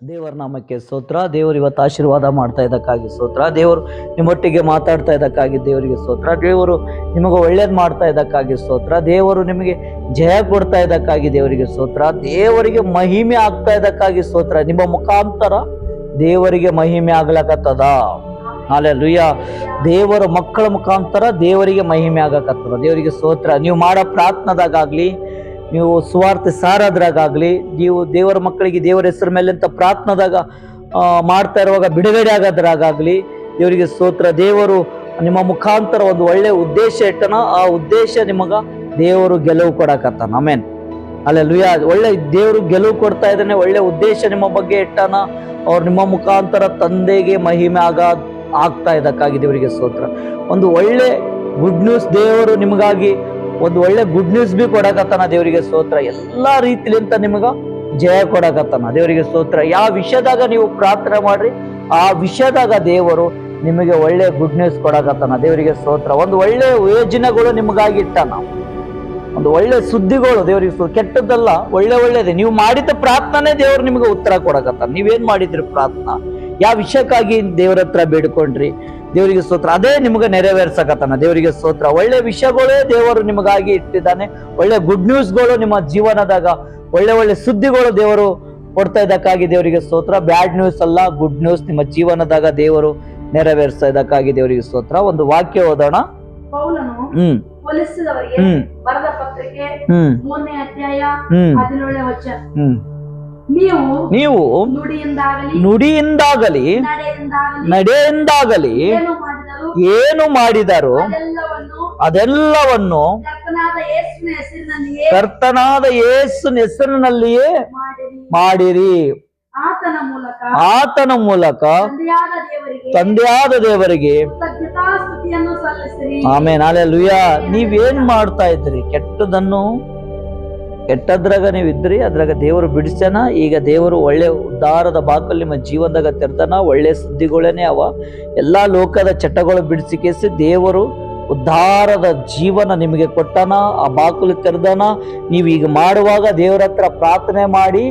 ದೇವರ ನಾಮಕ್ಕೆ ಸ್ತೋತ್ರ. ದೇವರು ಇವತ್ತು ಆಶೀರ್ವಾದ ಮಾಡ್ತಾ ಇದ್ದಕ್ಕಾಗಿ ಸ್ತೋತ್ರ. ದೇವರು ನಿಮ್ಮೊಟ್ಟಿಗೆ ಮಾತಾಡ್ತಾ ಇದ್ದಕ್ಕಾಗಿ ದೇವರಿಗೆ ಸ್ತೋತ್ರ. ದೇವರು ನಿಮಗೆ ಒಳ್ಳೇದು ಮಾಡ್ತಾ ಇದ್ದಕ್ಕಾಗಿ ಸ್ತೋತ್ರ. ದೇವರು ನಿಮಗೆ ಜಯ ಕೊಡ್ತಾ ಇದ್ದಕ್ಕಾಗಿ ದೇವರಿಗೆ ಸ್ತೋತ್ರ. ದೇವರಿಗೆ ಮಹಿಮೆ ಆಗ್ತಾ ಇದ್ದಕ್ಕಾಗಿ ಸ್ತೋತ್ರ. ನಿಮ್ಮ ಮುಖಾಂತರ ದೇವರಿಗೆ ಮಹಿಮೆ ಆಗ್ಲಕತ್ತದ. ನಾಳೆ ಲುಯ್ಯ ದೇವರ ಮಕ್ಕಳ ಮುಖಾಂತರ ದೇವರಿಗೆ ಮಹಿಮೆ ಆಗಕತ್ತದ ದೇವರಿಗೆ ಸ್ತೋತ್ರ. ನೀವು ಮಾಡೋ ಪ್ರಾರ್ಥನದಾಗಲಿ ನೀವು ಸ್ವಾರ್ಥ ಸಾರದ್ರಾಗಲಿ ನೀವು ದೇವರ ಮಕ್ಕಳಿಗೆ ದೇವರ ಹೆಸರ ಮೇಲೆ ಅಂತ ಪ್ರಾರ್ಥನದಾಗ ಮಾಡ್ತಾ ಇರುವಾಗ ಬಿಡುಗಡೆ ಆಗೋದ್ರಾಗಲಿ ದೇವರಿಗೆ ಸ್ತೋತ್ರ. ದೇವರು ನಿಮ್ಮ ಮುಖಾಂತರ ಒಂದು ಒಳ್ಳೆ ಉದ್ದೇಶ ಇಟ್ಟನ, ಆ ಉದ್ದೇಶ ನಿಮಗೆ ದೇವರು ಗೆಲುವು ಕೊಡಕತ್ತಾನ. ಆಮೇನ್. ಅಲ್ಲ ಲುಯ ಒಳ್ಳೆ ದೇವರು ಗೆಲುವು ಕೊಡ್ತಾ ಇದ್ದಾನೆ, ಒಳ್ಳೆ ಉದ್ದೇಶ ನಿಮ್ಮ ಬಗ್ಗೆ ಇಟ್ಟಾನ, ಅವ್ರು ನಿಮ್ಮ ಮುಖಾಂತರ ತಂದೆಗೆ ಮಹಿಮೆ ಆಗ, ಆಗ್ತಾ ಇದ್ದಕ್ಕಾಗಿ ದೇವರಿಗೆ ಸ್ತೋತ್ರ. ಒಂದು ಒಳ್ಳೆ ಗುಡ್ ನ್ಯೂಸ್ ದೇವರು ನಿಮಗಾಗಿ ಒಂದು ಒಳ್ಳೆ ಗುಡ್ ನ್ಯೂಸ್ ಬಿ ಕೊಡಕತ್ತಾನ ದೇವರಿಗೆ ಸ್ತೋತ್ರ. ಎಲ್ಲಾ ರೀತಿಲಿಂತ ನಿಮ್ಗೆ ಜಯ ಕೊಡಕತ್ತಾನ ದೇವರಿಗೆ ಸ್ತೋತ್ರ. ಯಾವ ವಿಷಯದಾಗ ನೀವು ಪ್ರಾರ್ಥನೆ ಮಾಡ್ರಿ, ಆ ವಿಷಯದಾಗ ದೇವರು ನಿಮಗೆ ಒಳ್ಳೆ ಗುಡ್ ನ್ಯೂಸ್ ಕೊಡಕತ್ತಾನ ದೇವರಿಗೆ ಸ್ತೋತ್ರ. ಒಂದು ಒಳ್ಳೆ ಯೋಜನೆಗಳು ನಿಮಗಾಗಿ ಇಟ್ಟಾನ. ಒಂದು ಒಳ್ಳೆ ಸುದ್ದಿಗಳು ದೇವರಿಗೆ. ಕೆಟ್ಟದ್ದಲ್ಲ, ಒಳ್ಳೆ ಒಳ್ಳೇದೆ. ನೀವು ಮಾಡಿದ ಪ್ರಾರ್ಥನೆ ದೇವರು ನಿಮಗೆ ಉತ್ತರ ಕೊಡಕತ್ತಾನ. ನೀವೇನ್ ಮಾಡಿದ್ರಿ ಪ್ರಾರ್ಥನಾ? ಯಾವ ವಿಷಯಕ್ಕಾಗಿ ದೇವರ ಹತ್ರ ಬೇಡ್ಕೊಂಡ್ರಿ? ದೇವರಿಗೆ ಸ್ತೋತ್ರ. ಅದೇ ನಿಮಗೆ ನೆರವೇರ್ಸಕತ್ತಾನ. ದೇವರಿಗೆ ಸ್ತೋತ್ರ. ಒಳ್ಳೆ ವಿಷಯಗಳೇ ದೇವರು ನಿಮಗಾಗಿ ಇಟ್ಟಿದ್ದಾನೆ. ಒಳ್ಳೆ ಗುಡ್ ನ್ಯೂಸ್ಗಳು ನಿಮ್ಮ ಜೀವನದಾಗ ಒಳ್ಳೆ ಒಳ್ಳೆ ಸುದ್ದಿಗಳು ದೇವರು ಕೊಡ್ತಾ ಇದ್ದಕ್ಕಾಗಿ ದೇವರಿಗೆ ಸ್ತೋತ್ರ. ಬ್ಯಾಡ್ ನ್ಯೂಸ್ ಅಲ್ಲ ಗುಡ್ ನ್ಯೂಸ್ ನಿಮ್ಮ ಜೀವನದಾಗ ದೇವರು ನೆರವೇರಿಸ್ತಾ ಇದ್ದಕ್ಕಾಗಿ ದೇವರಿಗೆ ಸ್ತೋತ್ರ. ಒಂದು ವಾಕ್ಯ ಓದೋಣ. ಹ್ಮ್. ಹ್ಮ್. ಹ್ಮ್. ಹ್ಮ್. ನೀವು ನುಡಿಯಿಂದಾಗಲಿ ನುಡಿಯಿಂದಾಗಲಿ ಏನು ಮಾಡಿದರು ಅದೆಲ್ಲವನ್ನು ಕರ್ತನಾದ ಯೇಸುನ ಹೆಸರಿನಲ್ಲಿಯೇ ಮಾಡಿರಿ. ಆತನ ಮೂಲಕ ತಂದೆಯಾದ ದೇವರಿಗೆ ಆಮೇಲೆ ನಾಳೆ ಲುಯ್ಯ ನೀವೇನ್ ಮಾಡ್ತಾ ಇದ್ರಿ ಕೆಟ್ಟದನ್ನು ಕೆಟ್ಟದ್ರಾಗ ನೀವು ಇದ್ರಿ ಅದ್ರಾಗ ದೇವರು ಬಿಡಿಸ್ಯಾನ. ಈಗ ದೇವರು ಒಳ್ಳೆ ಉದ್ಧಾರದ ಬಾಕಲ್ ನಿಮ್ಮ ಜೀವನದಾಗ ತೆರ್ತಾನ ಒಳ್ಳೆ ಸುದ್ದಿಗಳೇನೆ ಅವ. ಎಲ್ಲಾ ಲೋಕದ ಚಟಗಳು ಬಿಡಿಸಿ ಕೇಸಿ ದೇವರು ಉದ್ಧಾರದ ಜೀವನ ನಿಮಗೆ ಕೊಟ್ಟಾನ ಆ ಬಾಕಲು ತೆರೆದಾನ. ನೀವು ಈಗ ಮಾಡುವಾಗ ದೇವರ ಹತ್ರ ಪ್ರಾರ್ಥನೆ ಮಾಡಿ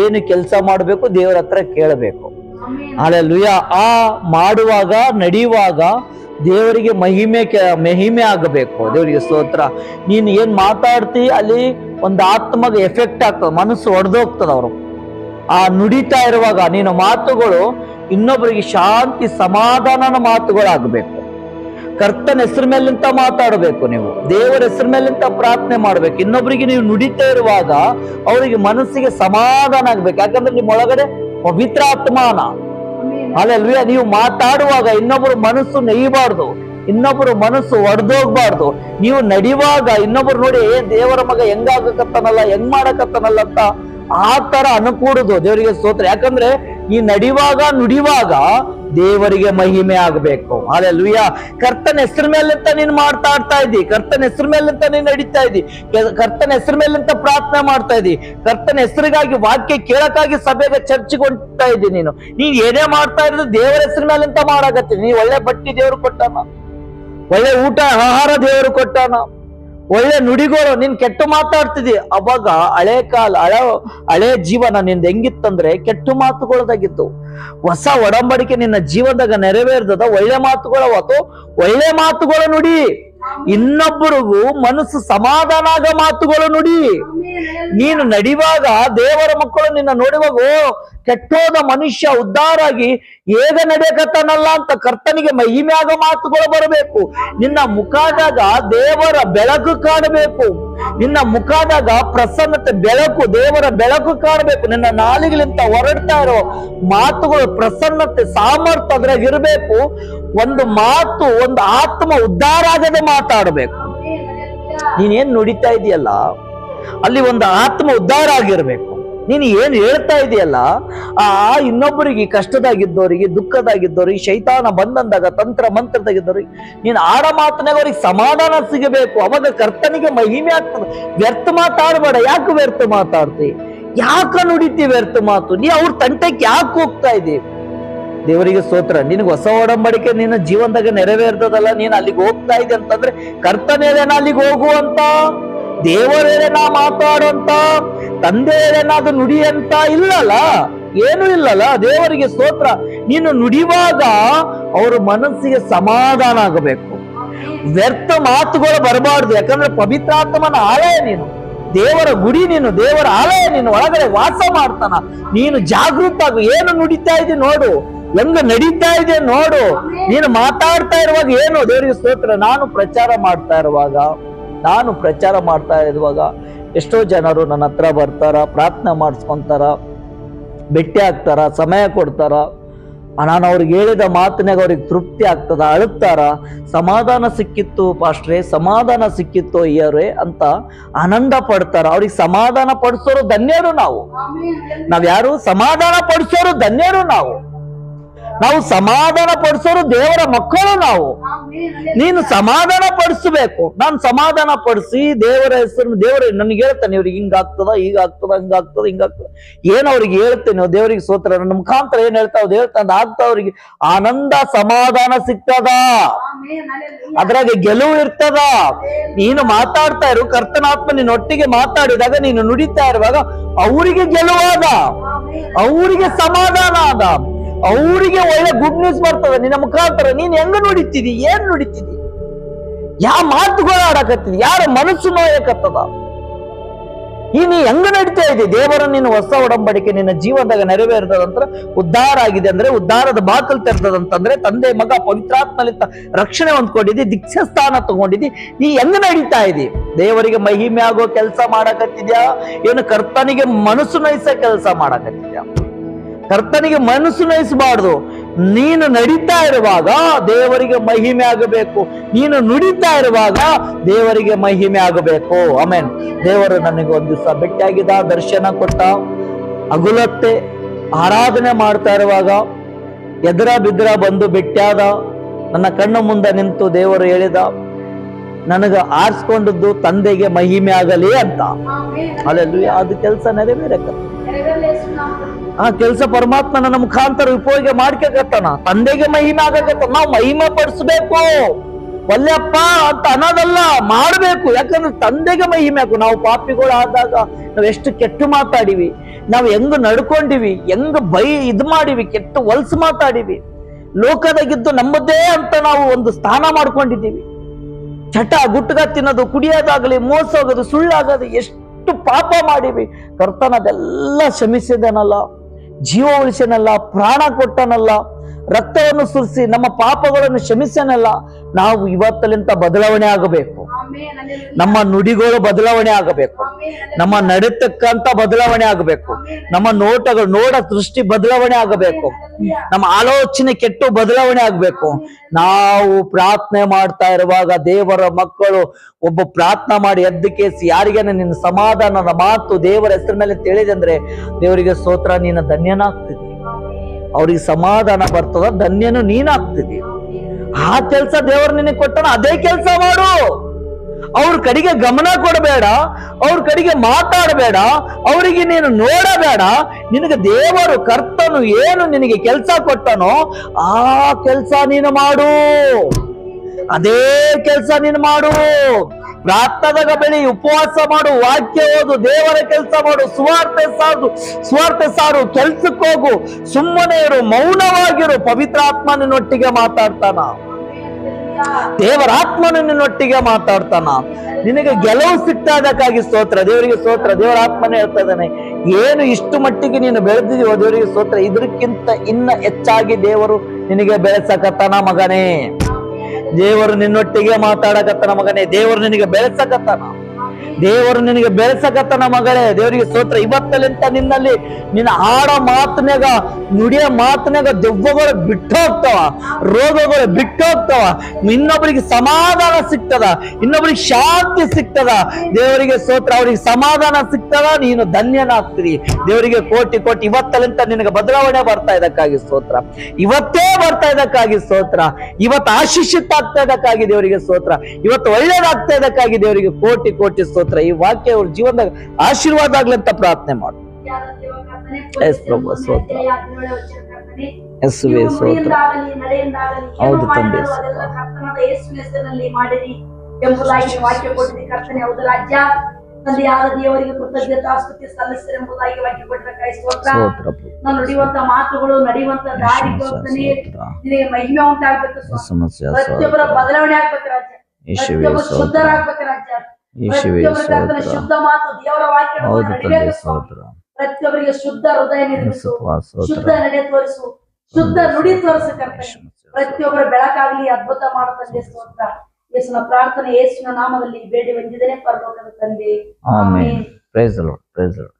ಏನು ಕೆಲಸ ಮಾಡಬೇಕು ದೇವರ ಹತ್ರ ಕೇಳಬೇಕು. ಆಮೆನ್. ಲುಯ ಆ ಮಾಡುವಾಗ ನಡೆಯುವಾಗ ದೇವರಿಗೆ ಮಹಿಮೆ ಮಹಿಮೆ ಆಗಬೇಕು. ದೇವರಿಗೆ ಸ್ತೋತ್ರ. ನೀನು ಏನ್ ಮಾತಾಡ್ತಿ, ಅಲ್ಲಿ ಒಂದು ಆತ್ಮಗೆ ಎಫೆಕ್ಟ್ ಆಗ್ತದೆ. ಮನಸ್ಸು ಒಡೆದೋಗ್ತದ ಅವರು. ಆ ನುಡಿತಾ ಇರುವಾಗ ನೀನು ಮಾತುಗಳು ಇನ್ನೊಬ್ಬರಿಗೆ ಶಾಂತಿ, ಸಮಾಧಾನನ ಮಾತುಗಳಾಗಬೇಕು. ಕರ್ತನ ಹೆಸರು ಮೇಲಿಂತ ಮಾತಾಡಬೇಕು ನೀವು. ದೇವರ ಹೆಸರು ಮೇಲಿಂತ ಪ್ರಾರ್ಥನೆ ಮಾಡ್ಬೇಕು. ಇನ್ನೊಬ್ಬರಿಗೆ ನೀವು ನುಡಿತಾ ಇರುವಾಗ, ಅವರಿಗೆ ಮನಸ್ಸಿಗೆ ಸಮಾಧಾನ ಆಗ್ಬೇಕು. ಯಾಕಂದ್ರೆ ನಿಮ್ಮ ಒಳಗಡೆ ಪವಿತ್ರ ಆತ್ಮಾನ. ಅಲ್ಲಲ್ವೇ ನೀವು ಮಾತಾಡುವಾಗ ಇನ್ನೊಬ್ಬರು ಮನಸ್ಸು ನೆಯ್ಯಬಾರ್ದು. ಇನ್ನೊಬ್ಬರು ಮನಸ್ಸು ಒಡೆದೋಗ್ಬಾರ್ದು. ನೀವು ನಡಿವಾಗ ಇನ್ನೊಬ್ರು ನೋಡಿ, ಏ, ದೇವರ ಮಗ ಹೆಂಗಾಗಕತ್ತನಲ್ಲ, ಹೆಂಗ್ ಮಾಡಕತ್ತನಲ್ಲ ಅಂತ ಆ ತರ ಅನುಕೂಡುದು ದೇವರಿಗೆ ಸ್ತೋತ್ರ. ಯಾಕಂದ್ರೆ ಈ ನಡಿವಾಗ ನುಡಿವಾಗ ದೇವರಿಗೆ ಮಹಿಮೆ ಆಗಬೇಕು. ಲೂಯ್ಯ ಕರ್ತನ ಹೆಸರು ಮೇಲಂತ ನೀನ್ ಮಾಡ್ತಾ ಆಡ್ತಾ ಇದ್ದಿ. ಕರ್ತನ ಹೆಸರು ಮೇಲಂತ ನೀನ್ ನಡೀತಾ ಇದ್ದಿ. ಕರ್ತನ ಹೆಸರು ಮೇಲಂತ ಪ್ರಾರ್ಥನೆ ಮಾಡ್ತಾ ಇದ್ದಿ. ಕರ್ತನ ಹೆಸರಿಗಾಗಿ ವಾಕ್ಯ ಕೇಳಕ್ಕಾಗಿ ಸಭೆಗೆ ಚರ್ಚ್ಕೊಂಡ್ತಾ ಇದ್ದಿ ನೀನು. ನೀನ್ ಏನೇ ಮಾಡ್ತಾ ಇರೋದು ದೇವರ ಹೆಸರು ಮೇಲಂತ ಮಾಡಾಕತ್ತೀನಿ ನೀ ಒಳ್ಳೆ ಬಟ್ಟಿ ದೇವರು ಕೊಟ್ಟಾನ. ಒಳ್ಳೆ ಊಟ, ಆಹಾರ ದೇವರು ಕೊಟ್ಟಾನ. ಒಳ್ಳೆ ನುಡಿಗಳು, ನೀನ್ ಕೆಟ್ಟು ಮಾತಾಡ್ತಿದಿ. ಅವಾಗ ಹಳೆ ಕಾಲ, ಹಳೆ ಹಳೆ ಜೀವನ ನಿಂದ ಹೆಂಗಿತ್ತಂದ್ರೆ ಕೆಟ್ಟು ಮಾತುಗಳದಾಗಿತ್ತು. ಹೊಸ ಒಡಂಬಡಿಕೆ ನಿನ್ನ ಜೀವನದಾಗ ನೆರವೇರ್ದದ ಒಳ್ಳೆ ಮಾತುಗಳ ಅವತ್ತು ಒಳ್ಳೆ ಮಾತುಗಳ ನುಡಿ. ಇನ್ನೊಬ್ಬರಿಗೂ ಮನಸ್ಸು ಸಮಾಧಾನ ಆಗ ಮಾತುಗಳು ನುಡಿ. ನೀನು ನಡಿವಾಗ ದೇವರ ಮಕ್ಕಳು ನಿನ್ನ ನೋಡುವಾಗ ಕೆಟ್ಟೋದ ಮನುಷ್ಯ ಉದ್ಧಾರಾಗಿ ಹೇಗ ನಡೆಯಕತ್ತಾನಲ್ಲ ಅಂತ ಕರ್ತನಿಗೆ ಮಹಿಮೆ ಆಗ ಮಾತುಗಳು ಬರಬೇಕು. ನಿನ್ನ ಮುಖಾದಾಗ ದೇವರ ಬೆಳಕು ಕಾಣಬೇಕು. ನಿನ್ನ ಮುಖದಾಗ ಪ್ರಸನ್ನತೆ, ಬೆಳಕು, ದೇವರ ಬೆಳಕು ಕಾಣಬೇಕು. ನಿನ್ನ ನಾಲಿಗಳಿಂದ ಹೊರಡ್ತಾ ಇರೋ ಮಾತುಗಳು ಪ್ರಸನ್ನತೆ, ಸಾಮರ್ಥ್ಯ ಅದ್ರಾಗ ಇರಬೇಕು. ಒಂದು ಮಾತು, ಒಂದು ಆತ್ಮ ಉದ್ಧಾರ ಆಗದೆ ಮಾತಾಡಬೇಕು. ನೀನೇನ್ ನುಡಿತಾ ಇದೆಯಲ್ಲ? ಅಲ್ಲಿ ಒಂದು ಆತ್ಮ ಉದ್ಧಾರ ಆಗಿರ್ಬೇಕು. ನೀನು ಏನು ಹೇಳ್ತಾ ಇದೆಯಲ್ಲ? ಆ, ಇನ್ನೊಬ್ಬರಿಗೆ ಕಷ್ಟದಾಗಿದ್ದವರಿಗೆ, ದುಃಖದಾಗಿದ್ದವರಿಗೆ, ಶೈತಾನ ಬಂದಂದಾಗ, ತಂತ್ರ ಮಂತ್ರದಾಗಿದ್ದವ್ರಿಗೆ, ನೀನು ಆಡ ಮಾತನಾಗ ಅವ್ರಿಗೆ ಸಮಾಧಾನ ಸಿಗಬೇಕು. ಅವಾಗ ಕರ್ತನಿಗೆ ಮಹಿಮೆ ಆಗ್ತದೆ. ವ್ಯರ್ಥ ಮಾತಾಡಬೇಡ. ಯಾಕೆ ವ್ಯರ್ಥ ಮಾತಾಡ್ತಿ? ಯಾಕ ನುಡಿತಿ ವ್ಯರ್ಥ ಮಾತು? ನೀ ಅವ್ರ ತಂಟೆಗೆ ಯಾಕೆ ಹೋಗ್ತಾ ಇದ್ದೀವಿ ದೇವರಿಗೆ ಸ್ತೋತ್ರ. ನಿನಗೆ ಹೊಸ ಒಡಂಬಡಿಕೆ ನಿನ್ನ ಜೀವನದಾಗ ನೆರವೇರ್ತದಲ್ಲ, ನೀನು ಅಲ್ಲಿಗೆ ಹೋಗ್ತಾ ಇದೆ ಅಂತಂದ್ರೆ ಕರ್ತನೇನ ಅಲ್ಲಿಗೆ ಹೋಗುವಂತ ದೇವರೇನ ಮಾತಾಡುವಂತ ತಂದೆಯೇನ ಅದು ನುಡಿ ಅಂತ ಇಲ್ಲಲ್ಲ, ಏನು ಇಲ್ಲಲ್ಲ, ದೇವರಿಗೆ ಸ್ತೋತ್ರ. ನೀನು ನುಡಿವಾಗ ಅವ್ರ ಮನಸ್ಸಿಗೆ ಸಮಾಧಾನ ಆಗಬೇಕು. ವ್ಯರ್ಥ ಮಾತುಗಳು ಬರಬಾರ್ದು, ಯಾಕಂದ್ರೆ ಪವಿತ್ರಾತ್ಮನ ಆಲಯ ನೀನು. ದೇವರ ಗುಡಿ ನೀನು, ದೇವರ ಆಲಯ ನೀನು, ಒಳಗಡೆ ವಾಸ ಮಾಡ್ತಾನ. ನೀನು ಜಾಗೃತ ಆಗು ಏನು ನುಡಿತಾ ಇದ್ದೀನಿ ನೋಡು. ಹೆಂಗ ನಡೀತಾ ಇದೆ ನೋಡು. ನೀನು ಮಾತಾಡ್ತಾ ಇರುವಾಗ ಏನು ದೇವರಿಗೆ ಸ್ತೋತ್ರ? ನಾನು ಪ್ರಚಾರ ಮಾಡ್ತಾ ಇರುವಾಗ, ನಾನು ಪ್ರಚಾರ ಮಾಡ್ತಾ ಇರುವಾಗ ಎಷ್ಟೋ ಜನರು ನನ್ನ ಹತ್ರ ಬರ್ತಾರ, ಪ್ರಾರ್ಥನೆ ಮಾಡಿಸ್ಕೊಂತಾರ, ಭೇಟಿ ಆಗ್ತಾರ, ಸಮಯ ಕೊಡ್ತಾರ. ನಾನು ಅವ್ರಿಗೆ ಹೇಳಿದ ಮಾತಿನಾಗ ಅವ್ರಿಗೆ ತೃಪ್ತಿ ಆಗ್ತದ, ಅಳುತ್ತಾರ. ಸಮಾಧಾನ ಸಿಕ್ಕಿತ್ತು ಪಾಸ್ಟ್ರೆ, ಸಮಾಧಾನ ಸಿಕ್ಕಿತ್ತು ಅಯ್ಯರೇ ಅಂತ ಆನಂದ ಪಡ್ತಾರ. ಅವ್ರಿಗೆ ಸಮಾಧಾನ ಪಡಿಸೋರು ಧನ್ಯರು ನಾವು. ನಾವ್ಯಾರು ಸಮಾಧಾನ ಪಡಿಸೋರು ಧನ್ಯರು ನಾವು. ನಾವು ಸಮಾಧಾನ ಪಡಿಸೋರು ದೇವರ ಮಕ್ಕಳು ನಾವು. ನೀನು ಸಮಾಧಾನ ಪಡಿಸಬೇಕು. ನಾನು ಸಮಾಧಾನ ಪಡಿಸಿ ದೇವರ ಹೆಸರು ದೇವರ ನನಗೆ ಹೇಳ್ತಾನೆ, ಇವ್ರಿಗೆ ಹಿಂಗಾಗ್ತದ ಹೀಗಾಗ್ತದ ಹಿಂಗಾಗ್ತದ ಹಿಂಗಾಗ್ತದ ಏನು ಅವ್ರಿಗೆ ಹೇಳ್ತೇನೆ ದೇವರಿಗೆ ಸೋತ್ರ ನನ್ನ ಮುಖಾಂತರ ಏನ್ ಹೇಳ್ತಾವ ಹೇಳ್ತಾ ಆಗ್ತಾ ಅವ್ರಿಗೆ, ಆನಂದ ಸಮಾಧಾನ ಸಿಗ್ತದ. ಅದ್ರಾಗ ಗೆಲುವು ಇರ್ತದ. ನೀನು ಮಾತಾಡ್ತಾ ಇರು, ಕರ್ತನಾತ್ಮ ನಿನ್ನ ಒಟ್ಟಿಗೆ ಮಾತಾಡಿದಾಗ ನೀನು ನುಡಿತಾ ಇರುವಾಗ ಅವರಿಗೆ ಗೆಲುವಾದ. ಅವರಿಗೆ ಸಮಾಧಾನ ಆದ. ಅವರಿಗೆ ಒಳ್ಳೆ ಗುಡ್ ನ್ಯೂಸ್ ಬರ್ತದೆ. ನಿನ್ನ ಮುಖಾಂತರ. ನೀನ್ ಹೆಂಗ ನುಡಿತಿದಿ? ಏನ್ ನುಡಿತಿದಿ? ಯಾವ ಮಾತುಗಳು ಆಡಕತ್ತಿದಿ? ಯಾರ ಮನಸ್ಸು ನೋಯಕತ್ತದ? ಈ ನೀ ಹೆಂಗ ನಡೀತಾ ಇದೆ? ದೇವರ ನಿನ್ನ ಹೊಸ ಒಡಂಬಡಿಕೆ ನಿನ್ನ ಜೀವನದಾಗ ನೆರವೇರ್ತದಂತ್ರ ಉದ್ಧಾರ ಆಗಿದೆ ಅಂದ್ರೆ ಉದ್ಧಾರದ ಬಾಕಲ್ ತೆರೆದದಂತಂದ್ರೆ ತಂದೆ, ಮಗ ಪವಿತ್ರಾತ್ಮಲಿಂದ ರಕ್ಷಣೆ ಹೊಂದ್ಕೊಂಡಿದ್ದಿ ದೀಕ್ಷಸ್ಥಾನ ತಗೊಂಡಿದ್ದಿ. ನೀ ಹೆಂಗ ನಡೀತಾ ಇದಿ? ದೇವರಿಗೆ ಮಹಿಮೆ ಆಗೋ ಕೆಲಸ ಮಾಡಕತ್ತಿದ್ಯಾ? ಏನು ಕರ್ತನಿಗೆ ಮನಸ್ಸು ನಯಿಸೋ ಕೆಲಸ ಮಾಡಕತ್ತಿದ್ಯಾ? ಕರ್ತನಿಗೆ ಮನಸ್ಸು ನಯಿಸಬಾರ್ದು ನೀನು ನಡೀತಾ ಇರುವಾಗ ದೇವರಿಗೆ ಮಹಿಮೆ ಆಗಬೇಕು. ನೀನು ನುಡಿತಾ ಇರುವಾಗ ದೇವರಿಗೆ ಮಹಿಮೆ ಆಗಬೇಕು. ಆಮೇನ್. ದೇವರು ನನಗೆ ಒಂದು ದಿವಸ ಭೇಟಿಯಾಗಿದ್ದ ದರ್ಶನ ಕೊಟ್ಟ ಅಗುಲತ್ತೆ ಆರಾಧನೆ ಮಾಡ್ತಾ ಇರುವಾಗ ಎದುರ ಬಿದ್ರ ಬಂದು ಭೇಟಿಯಾದ ನನ್ನ ಕಣ್ಣು ಮುಂದೆ ನಿಂತು ದೇವರು ಹೇಳಿದ ನನಗ ಆರಿಸ್ಕೊಂಡದ್ದು ತಂದೆಗೆ ಮಹಿಮೆ ಆಗಲಿ ಅಂತ. ಅಲ್ಲೆಲ್ಲೂ ಅದು ಕೆಲಸ ನೆರವೇರಕ್ಕ. ಆ ಕೆಲಸ ಪರಮಾತ್ಮನ ನಮ್ಮ ಮುಖಾಂತರ ಉಪಯೋಗ ಮಾಡ್ಕಕತ್ತಾನ ತಂದೆಗೆ ಮಹಿಮೆ ಆಗಕತ್ತ ನಾವು ಮಹಿಮೆ ಪಡಿಸ್ಬೇಕು ಒಲ್ಲೆಪ್ಪ ಅಂತ ಅನ್ನೋದಲ್ಲ, ಮಾಡ್ಬೇಕು. ಯಾಕಂದ್ರೆ ತಂದೆಗೆ ಮಹಿಮೆ ಹಾಕು ನಾವು ಪಾಪಿಗಳು ಆದಾಗ ನಾವ್ ಎಷ್ಟು ಕೆಟ್ಟು ಮಾತಾಡಿವಿ, ನಾವು ಹೆಂಗ್ ನಡ್ಕೊಂಡಿವಿ, ಹೆಂಗ್ ಬೈ ಇದ್ ಮಾಡಿವಿ, ಕೆಟ್ಟು ಹೊಲ್ಸ್ ಮಾತಾಡಿವಿ. ಲೋಕದಾಗಿದ್ದು ನಮ್ಮದೇ ಅಂತ ನಾವು ಒಂದು ಸ್ಥಾನ ಮಾಡ್ಕೊಂಡಿದ್ದೀವಿ. ಚಟ ಗುಟ್ಗ ತಿನ್ನೋದು, ಕುಡಿಯೋದಾಗಲಿ ಮೋಸ ಹೋಗೋದು ಸುಳ್ಳಾಗೋದು, ಎಷ್ಟು ಪಾಪ ಮಾಡಿವಿ. ಕರ್ತನದೆಲ್ಲ ಕ್ಷಮಿಸಿದನಲ್ಲ. ಜೀವ ಉಳಿಸನಲ್ಲ ಪ್ರಾಣ ಕೊಟ್ಟನಲ್ಲ ರಕ್ತವನ್ನು ಸುರಿಸಿ ನಮ್ಮ ಪಾಪಗಳನ್ನು ಕ್ಷಮಿಸನಲ್ಲ ನಾವು ಇವತ್ತಲಿಂತ ಬದಲಾವಣೆ ಆಗಬೇಕು. ನಮ್ಮ ನುಡಿಗಳು ಬದಲಾವಣೆ ಆಗಬೇಕು. ನಮ್ಮ ನಡೆತಕ್ಕಂತ ಬದಲಾವಣೆ ಆಗಬೇಕು. ನಮ್ಮ ನೋಟಗಳು, ನೋಡ ದೃಷ್ಟಿ ಬದಲಾವಣೆ ಆಗಬೇಕು. ನಮ್ಮ ಆಲೋಚನೆ ಕೆಟ್ಟು ಬದಲಾವಣೆ ಆಗ್ಬೇಕು. ನಾವು ಪ್ರಾರ್ಥನೆ ಮಾಡ್ತಾ ಇರುವಾಗ ದೇವರ ಮಕ್ಕಳು ಒಬ್ಬ ಪ್ರಾರ್ಥನೆ ಮಾಡಿ ಎದ್ದು ಕೇಸಿ ಯಾರಿಗೇನ ನಿನ್ನ ಸಮಾಧಾನದ ಮಾತು ದೇವರ ಹೆಸರ ಮೇಲೆ ತಿಳಿದಂದ್ರೆ ದೇವರಿಗೆ ಸ್ತೋತ್ರ, ನೀನು ಧನ್ಯನಾಗ್ತಿದಿ ಅವ್ರಿಗೆ ಸಮಾಧಾನ ಬರ್ತದ, ಧನ್ಯನು ನೀನಾಗ್ತಿದಿ ಆ ಕೆಲಸ ದೇವರು ನಿನಗೆ ಕೊಟ್ಟನ, ಅದೇ ಕೆಲಸ ಮಾಡು. ಅವ್ರ ಕಡೆಗೆ ಗಮನ ಕೊಡಬೇಡ, ಅವ್ರ ಕಡೆಗೆ ಮಾತಾಡಬೇಡ, ಅವರಿಗೆ ನೀನು ನೋಡಬೇಡ, ನಿನಗೆ ದೇವರು ಕರ್ತನು ಏನು ನಿನಗೆ ಕೆಲಸ ಕೊಟ್ಟನೋ ಆ ಕೆಲಸ ನೀನು ಮಾಡು. ಅದೇ ಕೆಲಸ ನೀನು ಮಾಡು. ಪ್ರಾರ್ಥದಾಗ ಬೆಳಿ ಉಪವಾಸ ಮಾಡು, ವಾಕ್ಯ ಓದು, ದೇವರ ಕೆಲಸ ಮಾಡು, ಸುವಾರ್ತೆ ಸಾರು ಸುವಾರ್ತೆ ಸಾರು ಕೆಲ್ಸಕ್ಕೋಗು ಸುಮ್ಮನೆ ಇರು, ಮೌನವಾಗಿರು ಪವಿತ್ರಾತ್ಮ ನಿನ್ನೊಟ್ಟಿಗೆ ಮಾತಾಡ್ತಾನ. ದೇವರಾತ್ಮನು ನಿನ್ನೊಟ್ಟಿಗೆ ಮಾತಾಡ್ತಾನ. ನಿನಗೆ ಗೆಲುವು ಸಿಕ್ತಾದಕ್ಕಾಗಿ ಸ್ತೋತ್ರ. ದೇವರಿಗೆ ಸ್ತೋತ್ರ. ದೇವರ ಆತ್ಮನೇ ಹೇಳ್ತಾ ಏನು ಇಷ್ಟು ಮಟ್ಟಿಗೆ ನೀನು ಬೆಳೆದಿದೆಯೋ ದೇವರಿಗೆ ಸ್ತೋತ್ರ. ಇದಕ್ಕಿಂತ ಇನ್ನ ಹೆಚ್ಚಾಗಿ ದೇವರು ನಿನಗೆ ಬೆಳೆಸಕತ್ತಾನ ಮಗನೇ. ದೇವರು ನಿನ್ನೊಟ್ಟಿಗೆ ಮಾತಾಡಕತ್ತಾನ ಮಗನೇ. ದೇವರು ನಿನಗೆ ಬೆಳೆಸಕತ್ತಾನ. ದೇವರು ನಿನಗೆ ಬೆಳೆಸಕತ್ತನ ಮಗಳೇ. ದೇವರಿಗೆ ಸ್ತೋತ್ರ. ಇವತ್ತಲ್ಲಿಂತ ನಿನ್ನಲ್ಲಿ ನಿನ್ನ ಆಡೋ ಮಾತನಾಗ ನುಡಿಯ ಮಾತನ್ಯಾಗ ದೆವ್ವಗಳು ಬಿಟ್ಟು ಹೋಗ್ತಾವ ರೋಗಗಳು ಬಿಟ್ಟು ಹೋಗ್ತಾವ ಇನ್ನೊಬ್ಬರಿಗೆ ಸಮಾಧಾನ ಸಿಗ್ತದ, ಇನ್ನೊಬ್ಬರಿಗೆ ಶಾಂತಿ ಸಿಗ್ತದ. ದೇವರಿಗೆ ಸ್ತೋತ್ರ. ಅವರಿಗೆ ಸಮಾಧಾನ ಸಿಗ್ತದ, ನೀನು ಧನ್ಯನಾಗ್ತೀರಿ. ದೇವರಿಗೆ ಕೋಟಿ ಕೋಟಿ ಇವತ್ತಲ್ಲಿಂತ ನಿನಗೆ ಬದಲಾವಣೆ ಬರ್ತಾ ಇದಕ್ಕಾಗಿ ಸ್ತೋತ್ರ. ಇವತ್ತೇ ಬರ್ತಾ ಇದಕ್ಕಾಗಿ ಸ್ತೋತ್ರ. ಇವತ್ತು ಆಶಿಷಿತ ಆಗ್ತಾ ಇದಕ್ಕಾಗಿ ದೇವರಿಗೆ ಸ್ತೋತ್ರ. ಇವತ್ತು ಒಳ್ಳೇದಾಗ್ತಾ ಇದಕ್ಕಾಗಿ ದೇವರಿಗೆ ಕೋಟಿ ಕೋಟಿ ಸ್ತೋತ್ರ. ಈ ವಾಕ್ಯ ಅವ್ರ ಜೀವನದಾಗ ಆಶೀರ್ವಾದ ಆಗ್ಲಿ ಅಂತ ಪ್ರಾರ್ಥನೆ ಮಾಡು. ಎಸ್ ಪ್ರಭು, ಸ್ತೋತ್ರ. ಯೇಸುವೇ ಸ್ತೋತ್ರ. ಹೌದು ತಂದೆ, ಹೆಸರಿನಲ್ಲಿ ಮಾಡಿರಿ ಎಂಬುದಾಗಿ ವಾಕ್ಯ ಕೊಟ್ಟಿದೆ ಕರ್ತನೆ. ಹೌದು ರಾಜ್ಯ ತಂದೆಯಾದ ದೇವರಿಗೆ ಕೃತಜ್ಞತಾ ಸ್ತುತಿ ಸಲ್ಲಿಸಿರಿ ಎಂಬುದಾಗಿ ವಾಕ್ಯ ಕೊಟ್ಟಿದ್ದಕ್ಕಾಗಿ ಸ್ತೋತ್ರ. ನಾನು ನುಡಿಯುವಂತ ಮಾತುಗಳು ನಡೆಯುವಂತ ದಾರಿ ನಿನಗೆ ಮಹಿಮೆ ಉಂಟಾಗ್ಬೇಕು ಪ್ರತಿಯೊಬ್ಬರ ಬದಲಾವಣೆ ಆಗ್ಬೇಕು ರಾಜ್ಯ. ಪ್ರತಿಯೊಬ್ಬರು ಶುದ್ಧರಾಗ್ಬೇಕು ರಾಜ್ಯ. ಕರ್ತನ ಶುದ್ಧ ಮಾತು ಹೌದು ತಂದೆ ಸ್ತೋತ್ರ. ಪ್ರತಿಯೊಬ್ಬರಿಗೆ ಶುದ್ಧ ಹೃದಯ ನಿರ್ಮಿಸು. ಶುದ್ಧ ನಡೆ ತೋರಿಸು. ಶುದ್ಧ ನುಡಿ ತೋರಿಸು ಕರ್ತನೆ. ಪ್ರತಿಯೊಬ್ಬರ ಬೆಳಕಾಗ್ಲಿ ಅದ್ಭುತ ಮಾಡುತ್ತೆ ಸ್ತೋತ್ರ. ಯೇಸುನ ಪ್ರಾರ್ಥನೆ ಯೇಸುವಿನ ನಾಮದಲ್ಲಿ ಬೇಡಿ ಬಂದಿದ್ದೇನೆ ಪರಲೋಕದ ತಂದೆ. Amen. Praise lord praise lord